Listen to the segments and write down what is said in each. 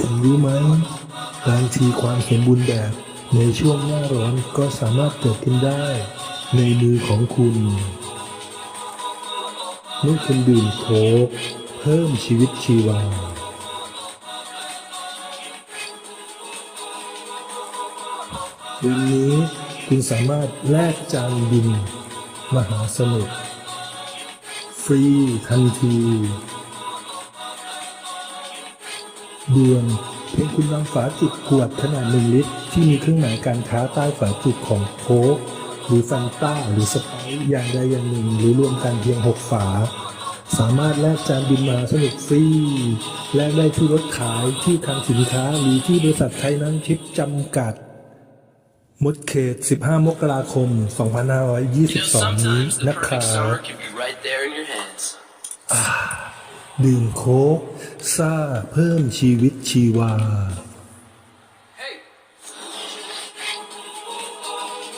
คุณรู้ไหมบางทีความสมบูรณ์แบบในช่วงหน้าร้อนก็สามารถเกิดขึ้นได้ ในมือของคุณเมื่อคุณดื่มโค้กเพิ่มชีวิตชีวาวันนี้คุณสามารถแลกจานบิน มหาสนุก ฟรีทันที ด่วนเพียงคุณวางฝาจุกขวดขนาดหนึ่งลิตร ที่มีเครื่องหมายการค้าใต้ฝาจุกของโค้กหรือฟันต้าหรือสไปซ์อย่างใดอย่างหนึ่งหรือรวมกันเพียง 6 ฝา สามารถแลกจานบินมหาสนุกฟรีแลกได้ที่รถขายที่คลังสินค้าหรือที่บริษัทไทยน้ำทิพย์จำกัดหมดเขต 15 มกราคม You know, 2522 นี้ sometimes the นะค perfect รับ summer can be right there in your hands. ดื่มโค้ก ซ่าเพิ่มชีวิตชีวา Hey,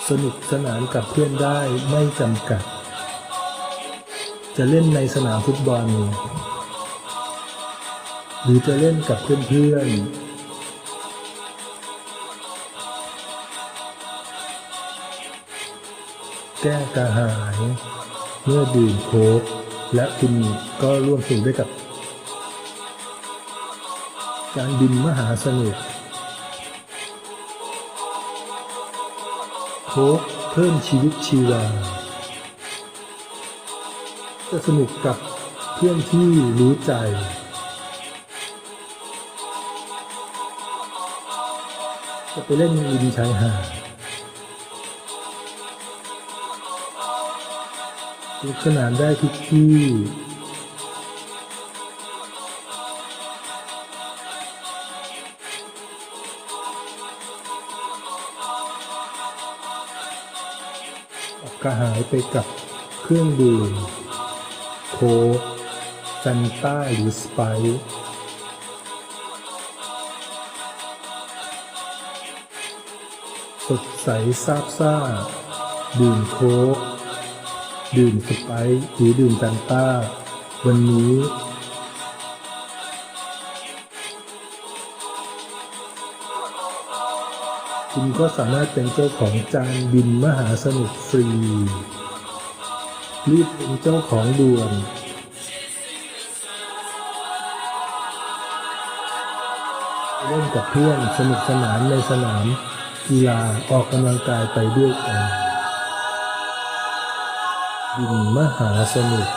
สนุกสนานกับเพื่อนได้ไม่จำกัด จะเล่นในสนามฟุตบอล หรือจะเล่นกับเพื่อนๆแก้กระหาย เมื่อดื่มโค้กและคุณก็ร่วมสนุกด้วยกับ การบินมหาสนุกโค้กเพิ่มชีวิตชีวา จะสนุกกับเพื่อนที่รู้ใจ จะไปเล่นริมชายหาดสนุกสนานได้ทุกที่ กระหายไปกับเครื่องดื่มโค้กแฟนต้าหรือสไปซ์สดใสซาบซ่า ดื่มโค้กดื่มสไปซ์หรือดื่มแฟนต้า วันนี้ คุณก็สามารถเป็นเจ้าของจานบินมหาสนุกฟรี รีบเป็นเจ้าของด่วนเล่นกับเพื่อนสนุกสนานในสนามกีฬาออกกำลังกายไปด้วยกันบินมหาสนุก